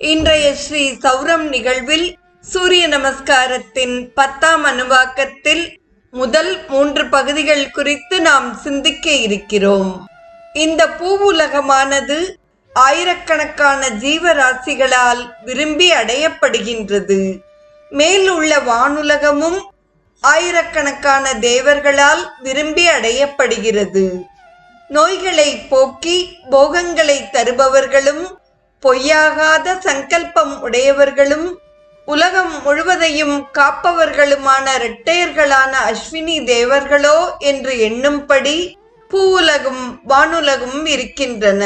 இன்றைய ஸ்ரீ சௌரம் நிகழ்வில் சூரிய நமஸ்காரத்தின் பத்தாம் அணுவாக்கத்தில் முதல் மூன்று பகுதிகள் குறித்து நாம் சிந்திக்க இருக்கிறோம். இந்த பூவுலகமானது ஆயிரக்கணக்கான ஜீவராசிகளால் விரும்பி அடையப்படுகின்றது. மேல் உள்ள வானுலகமும் ஆயிரக்கணக்கான தேவர்களால் விரும்பி அடையப்படுகிறது. நோய்களை போக்கி போகங்களை தருபவர்களும் பொய்யாகாத சங்கல்பம் உடையவர்களும் உலகம் முழுவதையும் காப்பவர்களுமான இரட்டையர்களான அஸ்வினி தேவர்களோ என்று எண்ணும்படி பூவுலகும் வானுலகும் இருக்கின்றன.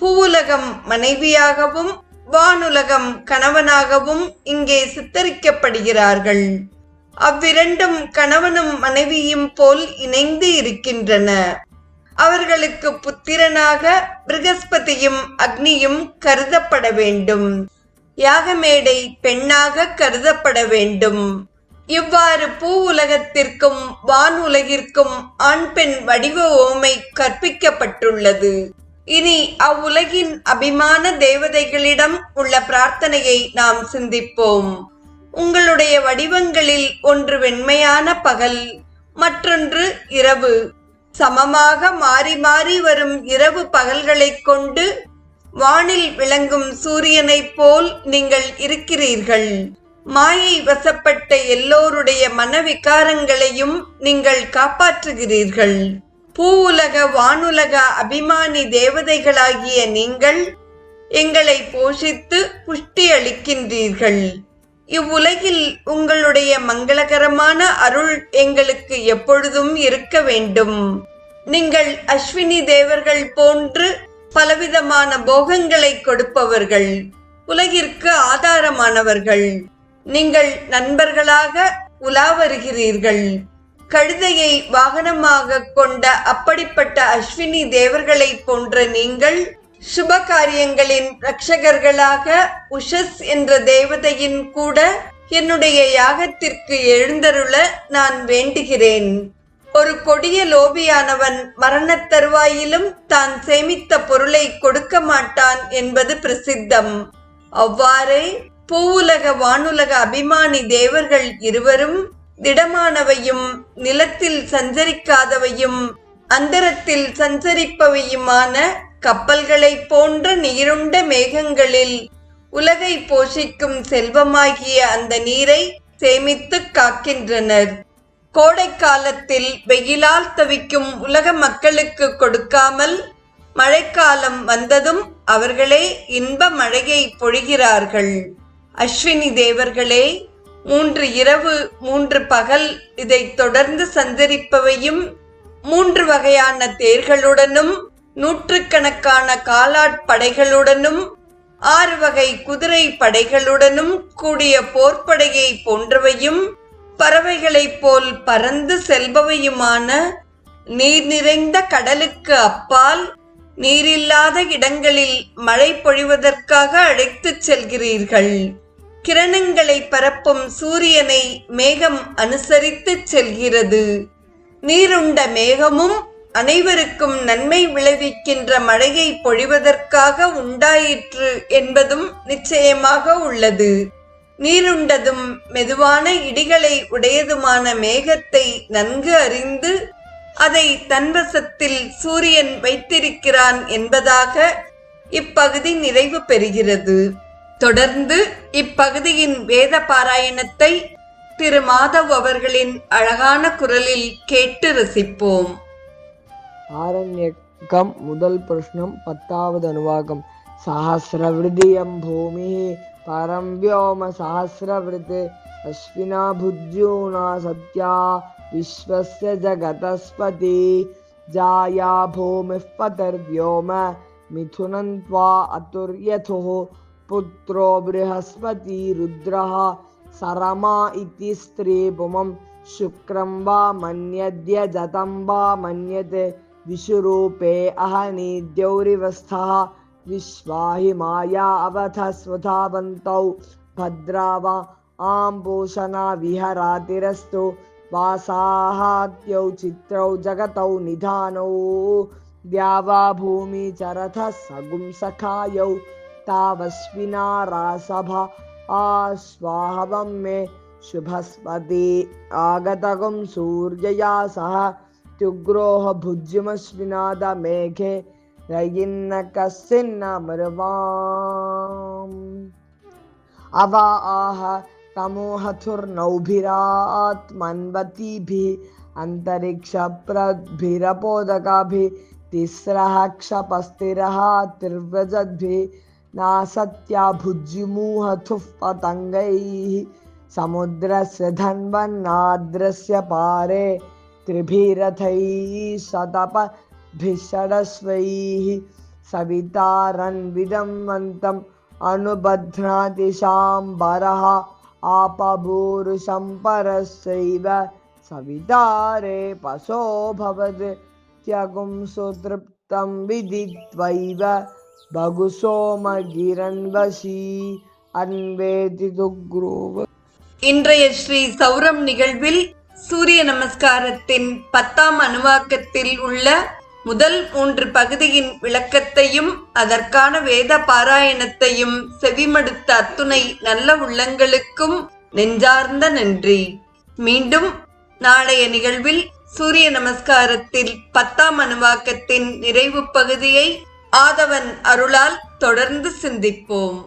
பூவுலகம் மனைவியாகவும் வானுலகம் கணவனாகவும் இங்கே சித்தரிக்கப்படுகிறார்கள். அவ்விரண்டும் கணவனும் மனைவியும் போல் இணைந்து இருக்கின்றன. அவர்களுக்கு புத்திரனாக பிருகஸ்பதியும் அக்னியும் கருதப்பட வேண்டும். யாகமேடை பெண்ணாக கருதப்பட வேண்டும். இவ்வாறு பூ உலகத்திற்கும் வான் உலகிற்கும் ஆண் பெண் வடிவ ஓமை கற்பிக்கப்பட்டுள்ளது. இனி அவ்வுலகின் அபிமான தேவதைகளிடம் உள்ள பிரார்த்தனையை நாம் சிந்திப்போம். உங்களுடைய வடிவங்களில் ஒன்று வெண்மையான பகல் மற்றொன்று இரவு. சமமாக மாறி மாறி வரும் இரவு பகல்களைக் கொண்டு வானில் விளங்கும் சூரியனைப் போல் நீங்கள் இருக்கிறீர்கள். மாயை வசப்பட்ட எல்லோருடைய மனவிகாரங்களையும் நீங்கள் காப்பாற்றுகிறீர்கள். பூவுலக வானுலக அபிமானி தேவதைகளாகிய நீங்கள் எங்களை போஷித்து புஷ்டி அளிக்கின்றீர்கள். இவ்வுலகில் உங்களுடைய மங்களகரமான அருள் எங்களுக்கு எப்பொழுதும் இருக்க வேண்டும். நீங்கள் அஸ்வினி தேவர்கள் போன்று பலவிதமான போகங்களை கொடுப்பவர்கள் உலகிற்கு ஆதாரமானவர்கள். நீங்கள் நண்பர்களாக உலா வருகிறீர்கள் கழுதையை வாகனமாக கொண்ட அப்படிப்பட்ட அஸ்வினி தேவர்களை போன்ற நீங்கள் சுப காரியங்களின் ரட்சகர்களாக உஷஸ் என்ற தேவதையின் கூட என்னுடைய யாகத்திற்கு எழுந்தருள நான் வேண்டுகிறேன். ஒரு கொடிய லோபியானவன் மரணத் தருவாயிலும் தான் சேமித்த பொருளை கொடுக்க மாட்டான் என்பது பிரசித்தம். அவ்வாறே பூவுலக வானுலக அபிமானி தேவர்கள் இருவரும் திடமானவையும் நிலத்தில் சஞ்சரிக்காதவையும் அந்தரத்தில் சஞ்சரிப்பவையுமான கப்பல்களைப் போன்ற நீருண்ட மேகங்களில் உலகை போஷிக்கும் செல்வமாகிய அந்த நீரை சேமித்து காக்கின்றனர். கோடை காலத்தில் வெயிலால் தவிக்கும் உலக மக்களுக்கு கொடுக்காமல் மழைக்காலம் வந்ததும் அவர்களே இன்ப மழையை பொழிகிறார்கள். அஸ்வினி தேவர்களே மூன்று இரவு மூன்று பகல் இதைத் தொடர்ந்து சஞ்சரிப்பவையும் மூன்று வகையான தேர்களுடனும் நூற்றுக்கணக்கான காலாட்படைகளுடனும் ஆறு வகை குதிரை படைகளுடனும் கூடிய போர்ப்படையை போன்றவையும் பறவைகளைப் போல் பறந்து செல்பவையுமான நீர் நிறைந்த கடலுக்கு அப்பால் நீரில்லாத இடங்களில் மழை பொழிவதற்காக அழைத்துச் செல்கிறீர்கள். கிரணங்களை பரப்பும் சூரியனை மேகம் அனுசரித்துச் செல்கிறது. நீருண்ட மேகமும் அனைவருக்கும் நன்மை விளைவிக்கின்ற மழையை பொழிவதற்காக உண்டாயிற்று என்பதும் நிச்சயமாக உள்ளது. நீருண்டதும் மெதுவான இடிகளை உடையதுமான மேகத்தை நன்கு அறிந்து அதை தன்வசத்தில் சூரியன் வைத்திருக்கிறான் என்பதாக இப்பகுதி நிறைவு பெறுகிறது. தொடர்ந்து இப்பகுதியின் வேத பாராயணத்தை திரு மாதவ் அவர்களின் அழகான குரலில் கேட்டு ரசிப்போம். ஆரண்யக்கம் முதல் பிரஷ்னம் பத்தாவது அனுவாகம் சஹசிரவிருதியம் பூமி பரம் व्योम सहस्रवृत् अश्विना भुज्यूना सत्या विश्वस्य जगतस्पति जाया भूमिः पतिर्व्योम मिथुनं त्वा अतुर्यथुः पुत्रो बृहस्पति रुद्रः सरमा इति स्त्रीपुमं शुक्रं वा मन्यद्य जतं वा मन्यते विशुरूपे अहनीद्यौरिवस्थः विश्वाहि माया अवधस्वधावन्तौ, भद्रा वा आं पोषणा विहरातिरस्तु वासाहात्यौ चित्रौ जगतौ निधानौ, द्यावा भूमिचरथः सगुं सखायौ तावस्विना रासभा मे शुभस्पति आगतगुं सूर्यया सह त्युग्रोः भुज्यमश्विनाद मेघे रयिन्न कस्सिन्न मृवाम् अव आह तमोहथुर्नौभिरात्मन्वतीभिः, अन्तरिक्षप्रद्भिरपोदकाभिः, तिस्रः क्षपस्तिरः तिर्व्रजद्भिः, नासत्या भुज्युमुहथुः पतङ्गैः, समुद्रस्य धन्वन्नाद्रस्य पारे त्रिभिरथैः शतपभिः षडश्वैः सवितारन्विदन्वन्तम् अनुबध्नाति शाम्बरः आपभूरुषं परस्यैव सवितारे पशो भवत् त्यगुं सुतृप्तं विदित्वैव बहुसोमगिरन्वशी अन्वेति दुग्रूव இன்றைய ஸ்ரீ சௌரம் நிகழ்வில் சூரிய நமஸ்காரத்தின் பத்தாம் அணுவாக்கத்தில் உள்ள முதல் மூன்று பகுதியின் விளக்கத்தையும் அதற்கான வேத பாராயணத்தையும் செவிமடுத்த அத்துணை நல்ல உள்ளங்களுக்கும் நெஞ்சார்ந்த நன்றி. மீண்டும் நாளைய நிகழ்வில் சூரிய நமஸ்காரத்தில் பத்தாம் அணுவாக்கத்தின் நிறைவு பகுதியை ஆதவன் அருளால் தொடர்ந்து சிந்திப்போம்.